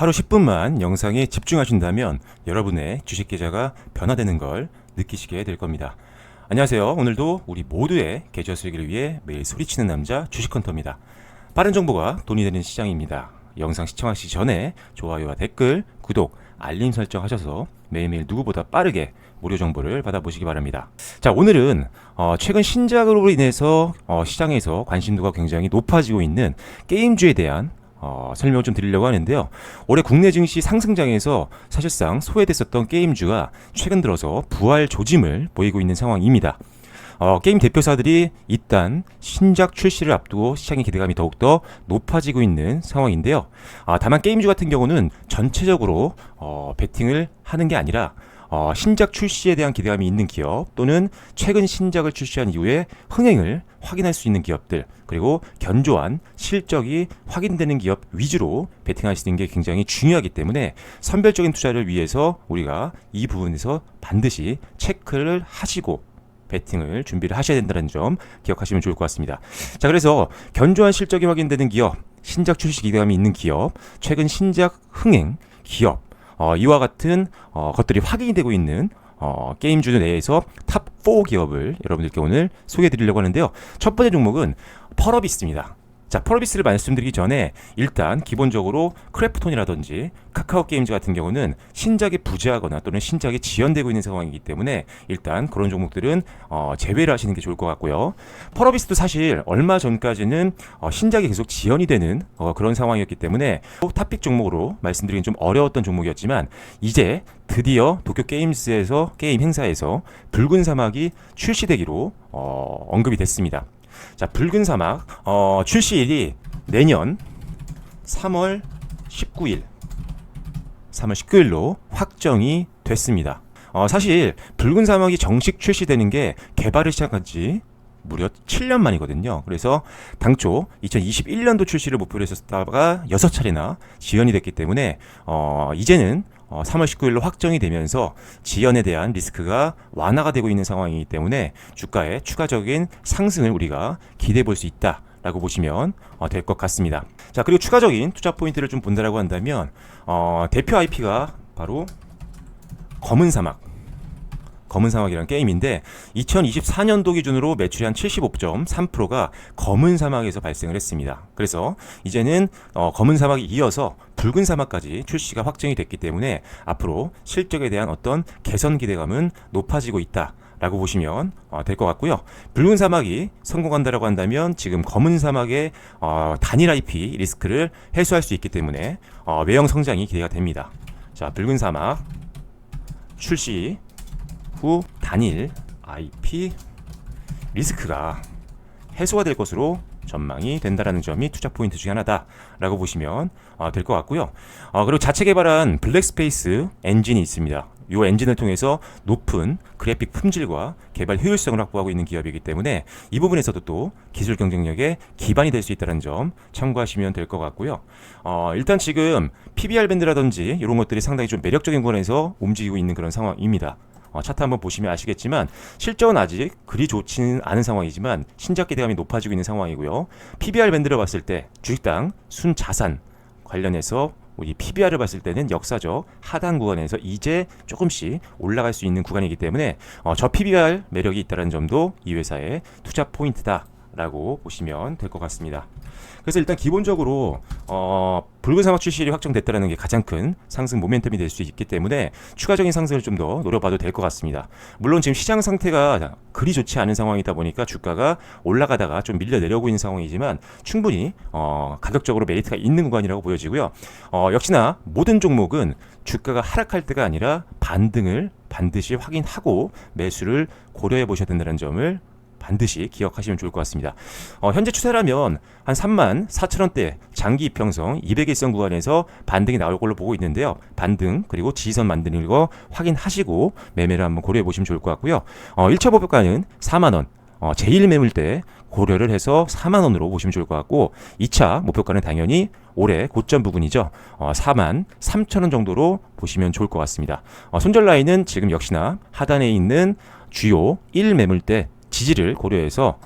하루 10분만 영상에 집중하신다면 여러분의 주식 계좌가 변화되는 걸 느끼시게 될 겁니다. 안녕하세요. 오늘도 우리 모두의 계좌 수익을 위해 매일 소리치는 남자 주식헌터입니다. 빠른 정보가 돈이 되는 시장입니다. 영상 시청하시기 전에 좋아요와 댓글, 구독, 알림 설정 하셔서 매일매일 누구보다 빠르게 무료 정보를 받아보시기 바랍니다. 자, 오늘은 어, 최근 신작으로 인해서 어, 시장에서 관심도가 굉장히 높아지고 있는 게임주에 대한 어, 설명을 좀 드리려고 하는데요. 올해 국내 증시 상승장에서 사실상 소외됐었던 게임주가 최근 들어서 부활 조짐을 보이고 있는 상황입니다. 어, 게임 대표사들이 일단 신작 출시를 앞두고 시장의 기대감이 더욱더 높아지고 있는 상황인데요. 아, 다만 게임주 같은 경우는 전체적으로 어, 베팅을 하는 게 아니라 어, 신작 출시에 대한 기대감이 있는 기업 또는 최근 신작을 출시한 이후에 흥행을 확인할 수 있는 기업들 그리고 견조한 실적이 확인되는 기업 위주로 있는 게 굉장히 중요하기 때문에 선별적인 투자를 위해서 우리가 이 부분에서 반드시 체크를 하시고 베팅을 준비를 하셔야 된다는 점 기억하시면 좋을 것 같습니다. 자, 그래서 견조한 실적이 확인되는 기업, 신작 출시 기대감이 있는 기업, 최근 신작 흥행 기업, 어, 이와 같은 어, 것들이 확인이 되고 있는 어, 게임주 내에서 탑4 기업을 여러분들께 오늘 소개해 드리려고 하는데요. 첫 번째 종목은 펄어비스입니다. 자, 펄어비스를 말씀드리기 전에 일단 기본적으로 크래프톤이라든지 카카오 게임즈 같은 경우는 신작이 부재하거나 또는 신작이 지연되고 있는 상황이기 때문에 일단 그런 종목들은 어, 제외를 하시는 게 좋을 것 같고요. 펄어비스도 사실 얼마 전까지는 어, 신작이 계속 지연이 되는 어, 그런 상황이었기 때문에 탑픽 종목으로 말씀드리긴 좀 어려웠던 종목이었지만 이제 드디어 도쿄 게임스에서 게임 행사에서 붉은 사막이 출시되기로 어, 언급이 됐습니다. 자, 붉은 사막 어, 출시일이 내년 3월 19일 3월 19일로 확정이 됐습니다. 어, 사실 붉은 사막이 정식 출시되는 게 개발을 시작한 지 무려 7년 만이거든요. 그래서 당초 2021년도 출시를 목표로 했었다가 6차례나 지연이 됐기 때문에 어, 이제는 어, 3월 19일로 확정이 되면서 지연에 대한 리스크가 완화가 되고 있는 상황이기 때문에 주가의 추가적인 상승을 우리가 기대해 볼 수 있다. 라고 보시면 어, 될 것 같습니다. 자, 그리고 추가적인 투자 포인트를 좀 본다라고 한다면 어, 대표 IP가 바로 검은 사막 검은 사막이라는 게임인데 2024년도 기준으로 매출이 한 75.3%가 검은 사막에서 발생을 했습니다. 그래서 이제는 어, 검은 사막이 이어서 붉은 사막까지 출시가 확정이 됐기 때문에 앞으로 실적에 대한 어떤 개선 기대감은 높아지고 있다. 라고 보시면 어, 될것 같고요. 붉은 사막이 성공한다라고 한다면 지금 검은 사막의 어, 단일 IP 리스크를 해소할 수 있기 때문에 어, 외형 성장이 기대가 됩니다. 자, 붉은 사막 출시 후 단일 IP 리스크가 해소가 될 것으로 전망이 된다라는 점이 투자 포인트 중에 하나다라고 보시면 어, 될것 같고요. 어, 그리고 자체 개발한 블랙스페이스 엔진이 있습니다. 이 엔진을 통해서 높은 그래픽 품질과 개발 효율성을 확보하고 있는 기업이기 때문에 이 부분에서도 또 기술 경쟁력의 기반이 될 수 있다는 점 참고하시면 될 것 같고요. 어, 일단 지금 PBR 밴드라든지 이런 것들이 상당히 좀 매력적인 구간에서 움직이고 있는 그런 상황입니다. 어, 차트 한번 보시면 아시겠지만 실적은 아직 그리 좋지는 않은 상황이지만 신작 기대감이 높아지고 있는 상황이고요. PBR 밴드를 봤을 때 주식당 순자산 관련해서 우리 PBR을 봤을 때는 역사적 하단 구간에서 이제 조금씩 올라갈 수 있는 구간이기 때문에 어, 저 PBR 매력이 있다는 점도 이 회사의 투자 포인트다 라고 보시면 될 것 같습니다. 그래서 일단 기본적으로 어, 붉은 사막 출시일이 확정됐다는 게 가장 큰 상승 모멘텀이 될 수 있기 때문에 추가적인 상승을 좀 더 노려봐도 될 것 같습니다. 물론 지금 시장 상태가 그리 좋지 않은 상황이다 보니까 주가가 올라가다가 좀 밀려 내려오고 있는 상황이지만 충분히 어, 가격적으로 메리트가 있는 구간이라고 보여지고요. 어, 역시나 모든 종목은 주가가 하락할 때가 아니라 반등을 반드시 확인하고 매수를 고려해 보셔야 된다는 점을 반드시 기억하시면 좋을 것 같습니다. 어, 현재 추세라면 한 3만 4천 원대 장기 이평성 200일선 구간에서 반등이 나올 걸로 보고 있는데요. 반등 그리고 지선 만드는 거 확인하시고 매매를 한번 고려해 보시면 좋을 것 같고요. 어, 1차 목표가는 4만 원. 어, 제1 매물대 고려를 해서 4만 원으로 보시면 좋을 것 같고 2차 목표가는 당연히 올해 고점 부분이죠. 어, 4만 3천 원 정도로 보시면 좋을 것 같습니다. 어, 손절 라인은 지금 역시나 하단에 있는 주요 1 매물대 지지를 고려해서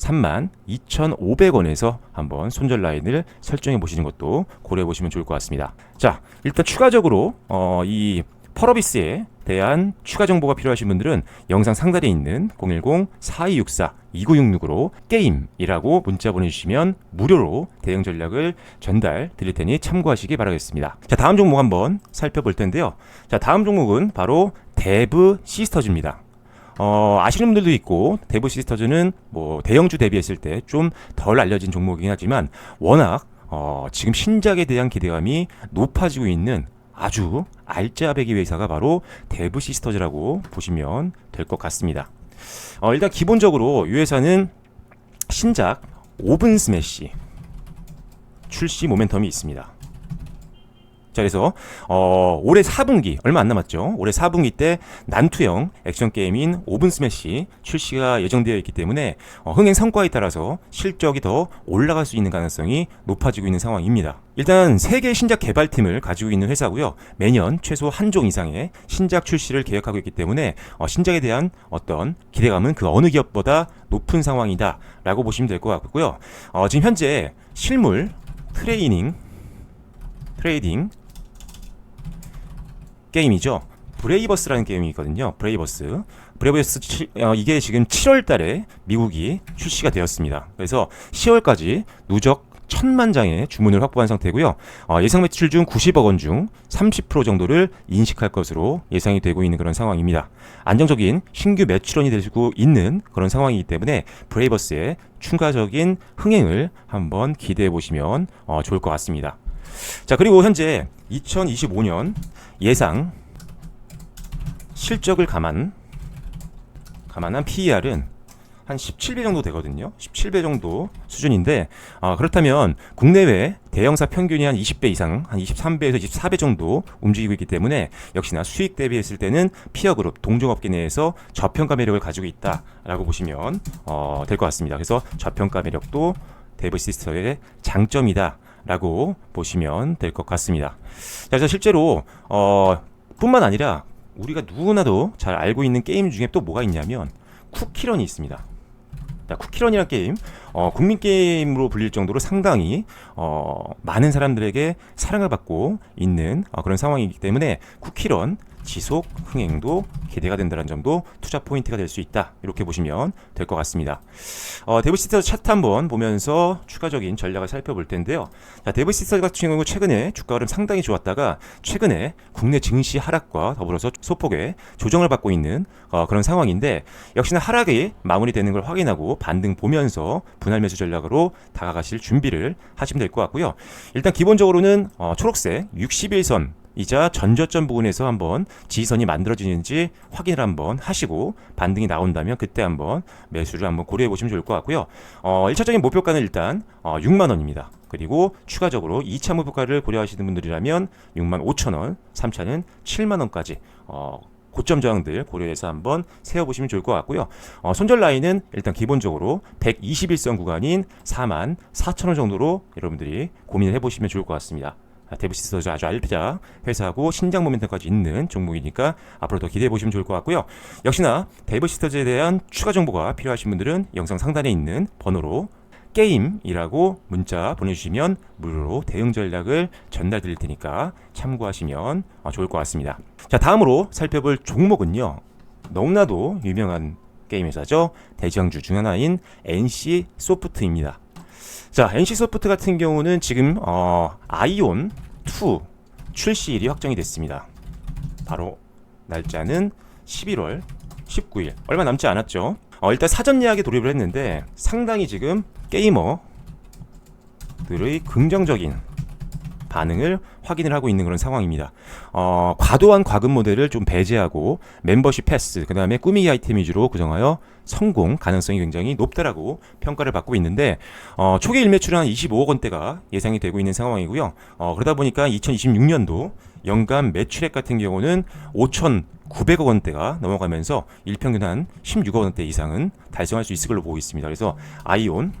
3만 2,500원에서 한번 손절 라인을 설정해 보시는 것도 고려해 보시면 좋을 것 같습니다. 자, 일단 추가적으로 어, 이 펄어비스에 대한 추가 정보가 필요하신 분들은 영상 상단에 있는 010-4264-2966으로 게임이라고 문자 보내주시면 무료로 대응 전략을 전달 드릴 테니 참고하시기 바라겠습니다. 자, 다음 종목 한번 살펴볼 텐데요. 자, 다음 종목은 바로 데브 시스터즈입니다. 어, 아시는 분들도 있고 데브 시스터즈는 뭐 대형주 대비했을 때 좀 덜 알려진 종목이긴 하지만 워낙 어, 지금 신작에 대한 기대감이 높아지고 있는 아주 알짜배기 회사가 바로 데브 시스터즈라고 보시면 될 것 같습니다. 어, 일단 기본적으로 이 회사는 신작 오븐 스매시 출시 모멘텀이 있습니다. 자, 그래서 어, 올해 4분기 얼마 안 남았죠. 올해 4분기 때 난투형 액션 게임인 오븐 스매시 출시가 예정되어 있기 때문에 어, 흥행 성과에 따라서 실적이 더 올라갈 수 있는 가능성이 높아지고 있는 상황입니다. 일단 세계 신작 개발팀을 가지고 있는 회사고요. 매년 최소 한 종 이상의 신작 출시를 계획하고 있기 때문에 어, 신작에 대한 어떤 기대감은 그 어느 기업보다 높은 상황이다라고 보시면 될 것 같고요. 어, 지금 현재 실물 트레이닝 트레이딩 게임이죠. 브레이버스라는 게임이 있거든요. 브레이버스. 브레이버스 치, 어, 이게 지금 7월 달에 미국이 출시가 되었습니다. 그래서 10월까지 누적 천만 장의 주문을 확보한 상태고요. 어, 예상 매출 중 90억 원 중 30% 정도를 인식할 것으로 예상이 되고 있는 그런 상황입니다. 안정적인 신규 매출원이 되고 있는 그런 상황이기 때문에 브레이버스의 추가적인 흥행을 한번 기대해 보시면 어, 좋을 것 같습니다. 자, 그리고 현재 2025년 예상 실적을 감안 감안한 PER은 한 17배 정도 되거든요. 17배 정도 수준인데 아, 그렇다면 국내외 대형사 평균이 한 20배 이상, 한 23배에서 24배 정도 움직이고 있기 때문에 역시나 수익 대비했을 때는 피어 그룹 동종업계 내에서 저평가 매력을 가지고 있다라고 보시면 어, 될 것 같습니다. 그래서 저평가 매력도 데브 시스터의 장점이다. 라고 보시면 될 것 같습니다. 자, 그래서 실제로 어, 뿐만 아니라 우리가 누구나도 잘 알고 있는 게임 중에 또 뭐가 있냐면 쿠키런이 있습니다. 자, 쿠키런이라는 게임 어, 국민 게임으로 불릴 정도로 상당히 어, 많은 사람들에게 사랑을 받고 있는 어, 그런 상황이기 때문에 쿠키런 지속 흥행도 기대가 된다는 점도 투자 포인트가 될 수 있다 이렇게 보시면 될 것 같습니다. 어, 데브시스터 차트 한번 보면서 추가적인 전략을 살펴볼 텐데요. 자, 데브시스터 같은 경우 최근에 주가 흐름 상당히 좋았다가 최근에 국내 증시 하락과 더불어서 소폭의 조정을 받고 있는 어, 그런 상황인데 역시나 하락이 마무리되는 걸 확인하고 반등 보면서 분할 매수 전략으로 다가가실 준비를 하시면 될 것 같고요. 일단 기본적으로는 어, 초록색 61선 이자 전저점 부분에서 한번 지선이 만들어지는지 확인을 한번 하시고 반등이 나온다면 그때 한번 매수를 한번 고려해 보시면 좋을 것 같고요. 어, 1차적인 목표가는 일단 어, 6만 원입니다. 그리고 추가적으로 2차 목표가를 고려하시는 분들이라면 6만 5천 원, 3차는 7만 원까지 어, 고점 저항들 고려해서 한번 세워보시면 좋을 것 같고요. 어, 손절 라인은 일단 기본적으로 121선 구간인 4만 4천 원 정도로 여러분들이 고민을 해보시면 좋을 것 같습니다. 데브시스터즈 아주 알피자 회사하고 신장 모멘텀까지 있는 종목이니까 앞으로 더 기대해 보시면 좋을 것 같고요. 역시나 데브시스터즈에 대한 추가 정보가 필요하신 분들은 영상 상단에 있는 번호로 게임이라고 문자 보내주시면 무료로 대응 전략을 전달 드릴 테니까 참고하시면 어, 좋을 것 같습니다. 자 다음으로 살펴볼 종목은요. 너무나도 유명한 게임 회사죠. 대장주 중 하나인 NC 소프트입니다. 자, NC 소프트 같은 경우는 지금 어, 아이온 2 출시일이 확정이 됐습니다. 바로 날짜는 11월 19일. 얼마 남지 않았죠. 어, 일단 사전 예약에 돌입을 했는데 상당히 지금 게이머들의 긍정적인 반응을 확인을 하고 있는 그런 상황입니다. 어, 과도한 과금 모델을 좀 배제하고 멤버십 패스, 그 다음에 꾸미기 아이템 위주로 구성하여 성공 가능성이 굉장히 높다라고 평가를 받고 있는데 어, 초기 일매출은 한 25억 원대가 예상이 되고 있는 상황이고요. 어, 그러다 보니까 2026년도 연간 매출액 같은 경우는 5천 900억 원대가 넘어가면서 일평균 한 16억 원대 이상은 달성할 수 있을 걸로 보고 있습니다. 그래서 아이온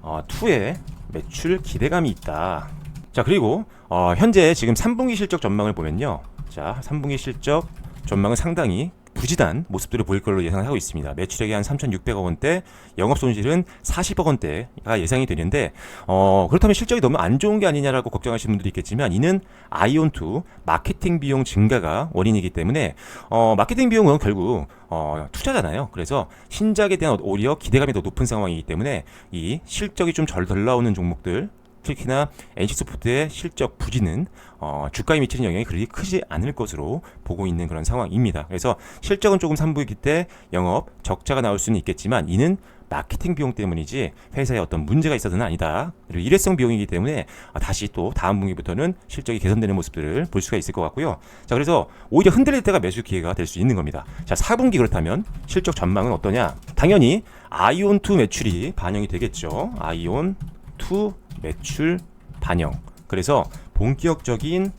어, 2의 매출 기대감이 있다. 자 그리고 어, 현재 지금 3분기 실적 전망을 보면요. 자 3분기 실적 전망은 상당히 부진한 모습들을 보일 걸로 예상하고 있습니다. 매출액이 한 3,600억 원대, 영업 손실은 40억 원대가 예상이 되는데 어, 그렇다면 실적이 너무 안 좋은 게 아니냐라고 걱정하시는 분들이 있겠지만 이는 아이온2 마케팅 비용 증가가 원인이기 때문에 어, 마케팅 비용은 결국 어, 투자잖아요. 그래서 신작에 대한 오히려 기대감이 더 높은 상황이기 때문에 이 실적이 좀 덜 나오는 종목들 특히나 NC소프트의 실적 부진은 어, 주가에 미치는 영향이 그리 크지 않을 것으로 보고 있는 그런 상황입니다. 그래서 실적은 조금 산부이기 때 영업 적자가 나올 수는 있겠지만 이는 마케팅 비용 때문이지 회사에 어떤 문제가 있어서는 아니다. 그리고 일회성 비용이기 때문에 아, 다시 또 다음 분기부터는 실적이 개선되는 모습들을 볼 수가 있을 것 같고요. 자, 그래서 오히려 흔들릴 때가 매수 기회가 될 수 있는 겁니다. 자, 4분기 그렇다면 실적 전망은 어떠냐? 당연히 아이온2 매출이 반영이 되겠죠. 아이온2 매출 반영. 그래서 본격적인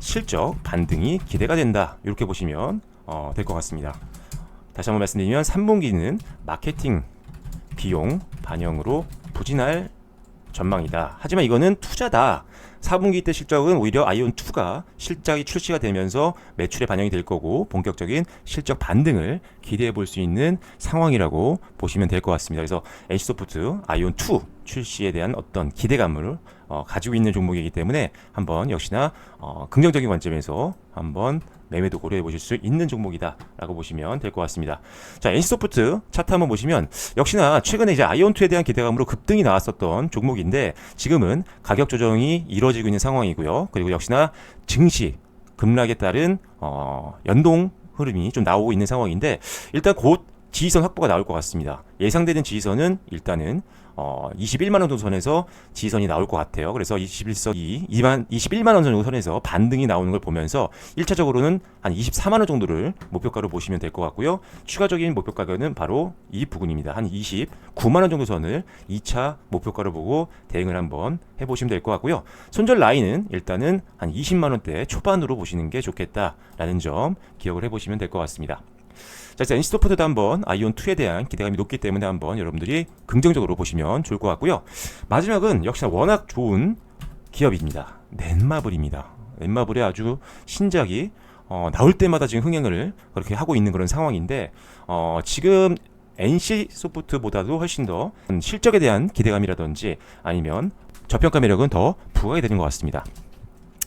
실적 반등이 기대가 된다. 이렇게 보시면 어, 될 것 같습니다. 다시 한번 말씀드리면 3분기는 마케팅 비용 반영으로 부진할 전망이다. 하지만 이거는 투자다. 4분기 때 실적은 오히려 아이온2가 실적이 출시가 되면서 매출에 반영이 될 거고 본격적인 실적 반등을 기대해 볼 수 있는 상황이라고 보시면 될 것 같습니다. 그래서 NC소프트 아이온2 출시에 대한 어떤 기대감을 어, 가지고 있는 종목이기 때문에 한번 역시나 어, 긍정적인 관점에서 한번 매매도 고려해 보실 수 있는 종목이다라고 보시면 될 것 같습니다. 자, NC소프트 차트 한번 보시면 역시나 최근에 이제 아이온2에 대한 기대감으로 급등이 나왔었던 종목인데 지금은 가격 조정이 이루어지고 있는 상황이고요. 그리고 역시나 증시 급락에 따른 어, 연동 흐름이 좀 나오고 있는 상황인데 일단 곧 지지선 확보가 나올 것 같습니다. 예상되는 지지선은 일단은 어, 21만 원 정도 선에서 지지선이 나올 것 같아요. 그래서 21선 이 2만 21만 원 정도 선에서 반등이 나오는 걸 보면서 1차적으로는 한 24만 원 정도를 목표가로 보시면 될 것 같고요. 추가적인 목표 가격은 바로 이 부분입니다. 한 29만 원 정도 선을 2차 목표가로 보고 대응을 한번 해 보시면 될 것 같고요. 손절 라인은 일단은 한 20만 원대 초반으로 보시는 게 좋겠다라는 점 기억을 해 보시면 될 것 같습니다. 자, 이제 NC소프트도 한번 아이온2에 대한 기대감이 높기 때문에 한번 여러분들이 긍정적으로 보시면 좋을 것 같고요. 마지막은 역시나 워낙 좋은 기업입니다. 넷마블입니다. 넷마블의 아주 신작이 어, 나올 때마다 지금 흥행을 그렇게 하고 있는 그런 상황인데 어, 지금 NC 소프트보다도 훨씬 더 실적에 대한 기대감이라든지 아니면 저평가 매력은 더 부각이 되는 것 같습니다.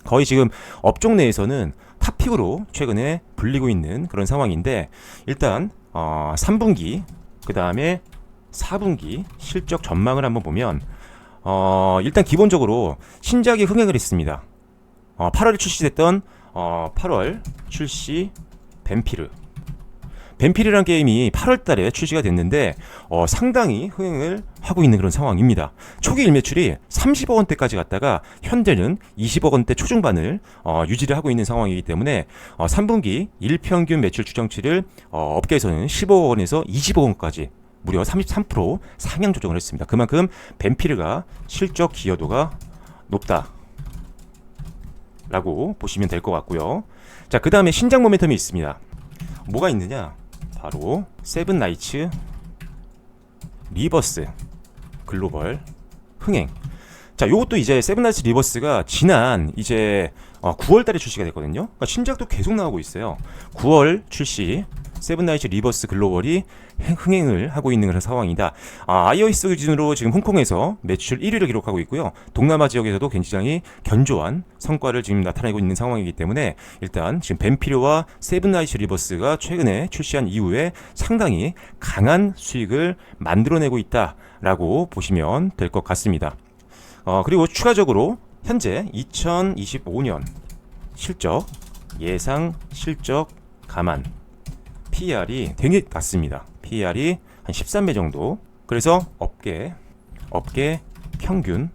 거의 지금 업종 내에서는 탑픽으로 최근에 불리고 있는 그런 상황인데 일단 어, 3분기 그 다음에 4분기 실적 전망을 한번 보면 어, 일단 기본적으로 신작이 흥행을 했습니다. 어, 8월에 출시됐던 어, 8월 출시 뱀피르 뱀필이라는 게임이 8월 달에 출시가 됐는데 어, 상당히 흥행을 하고 있는 그런 상황입니다. 초기 일매출이 30억 원대까지 갔다가 현재는 20억 원대 초중반을 어, 유지를 하고 있는 상황이기 때문에 어, 3분기 일평균 매출 추정치를 어, 업계에서는 15억 원에서 20억 원까지 무려 33% 상향 조정을 했습니다. 그만큼 뱀피르가 실적 기여도가 높다. 라고 보시면 될 것 같고요. 자, 그 다음에 신작 모멘텀이 있습니다. 뭐가 있느냐? 바로 세븐 나이츠 리버스 글로벌 흥행. 자, 요것도 이제 세븐 나이츠 리버스가 지난 이제 어, 9월 달에 출시가 됐거든요. 그러니까 신작도 계속 나오고 있어요. 9월 출시 세븐 나이츠 리버스 글로벌이 흥행을 하고 있는 그런 상황이다. 아, iOS 기준으로 지금 홍콩에서 매출 1위를 기록하고 있고요. 동남아 지역에서도 굉장히 견조한 성과를 지금 나타내고 있는 상황이기 때문에 일단 지금 뱀피르와 세븐나이츠 리버스가 최근에 출시한 이후에 상당히 강한 수익을 만들어내고 있다라고 보시면 될 것 같습니다. 어, 그리고 추가적으로 현재 2025년 실적 예상 실적 감안 PER이 되게 낮습니다. PER이 한 13배 정도. 그래서 업계 업계 평균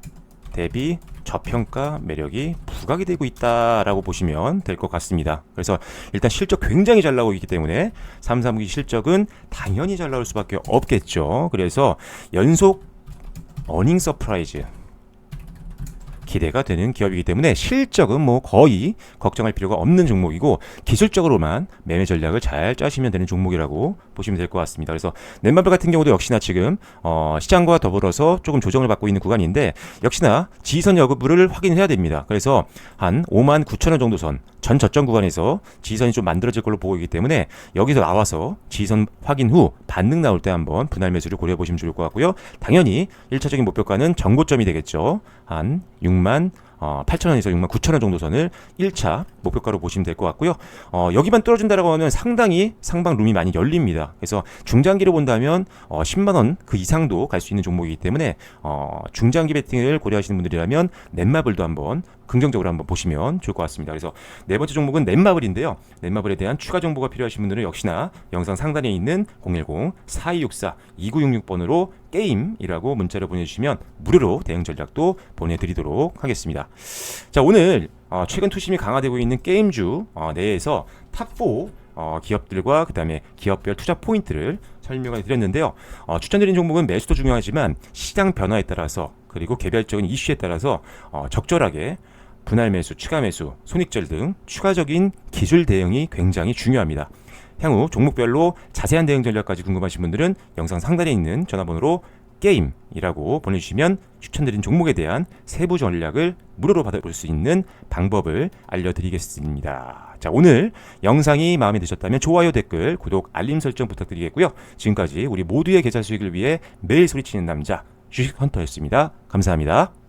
대비 저평가 매력이 부각이 되고 있다라고 보시면 될 것 같습니다. 그래서 일단 실적 굉장히 잘 나오고 있기 때문에 3, 4분기 실적은 당연히 잘 나올 수밖에 없겠죠. 그래서 연속 어닝 서프라이즈 기대가 되는 기업이기 때문에 실적은 뭐 거의 걱정할 필요가 없는 종목이고 기술적으로만 매매 전략을 잘 짜시면 되는 종목이라고 보시면 될 것 같습니다. 그래서 넷마블 같은 경우도 역시나 지금 어, 시장과 더불어서 조금 조정을 받고 있는 구간인데 역시나 지선 여부를 확인해야 됩니다. 그래서 한 5만 9천 원 정도 선 전 저점 구간에서 지선이 좀 만들어질 걸로 보고 있기 때문에 여기서 나와서 지선 확인 후 반등 나올 때 한번 분할 매수를 고려해 보시면 좋을 것 같고요. 당연히 1차적인 목표가는 정고점이 되겠죠. 한 6만 어, 8천원에서 6만 9천원 정도 선을 1차 목표가로 보시면 될 것 같고요. 어, 여기만 떨어진다라고 하면 상당히 상방 룸이 많이 열립니다. 그래서 중장기로 본다면 어, 10만 원 그 이상도 갈 수 있는 종목이기 때문에 어, 중장기 베팅을 고려하시는 분들이라면 넷마블도 한번 긍정적으로 한번 보시면 좋을 것 같습니다. 그래서 네 번째 종목은 넷마블인데요. 넷마블에 대한 추가 정보가 필요하신 분들은 역시나 영상 상단에 있는 010-4264-2966번으로 게임이라고 문자를 보내주시면 무료로 대응 전략도 보내드리도록 하겠습니다. 자 오늘 어, 최근 투심이 강화되고 있는 게임주 어, 내에서 탑4 어, 기업들과 그 다음에 기업별 투자 포인트를 설명을 드렸는데요. 어, 추천드린 종목은 매수도 중요하지만 시장 변화에 따라서 그리고 개별적인 이슈에 따라서 어, 적절하게 분할 매수, 추가 매수, 손익절 등 추가적인 기술 대응이 굉장히 중요합니다. 향후 종목별로 자세한 대응 전략까지 궁금하신 분들은 영상 상단에 있는 전화번호로 게임이라고 보내주시면 추천드린 종목에 대한 세부 전략을 무료로 받아볼 수 있는 방법을 알려드리겠습니다. 자, 오늘 영상이 마음에 드셨다면 좋아요, 댓글, 구독, 알림 설정 부탁드리겠고요. 지금까지 우리 모두의 계좌 수익을 위해 매일 소리치는 남자 주식 헌터였습니다. 감사합니다.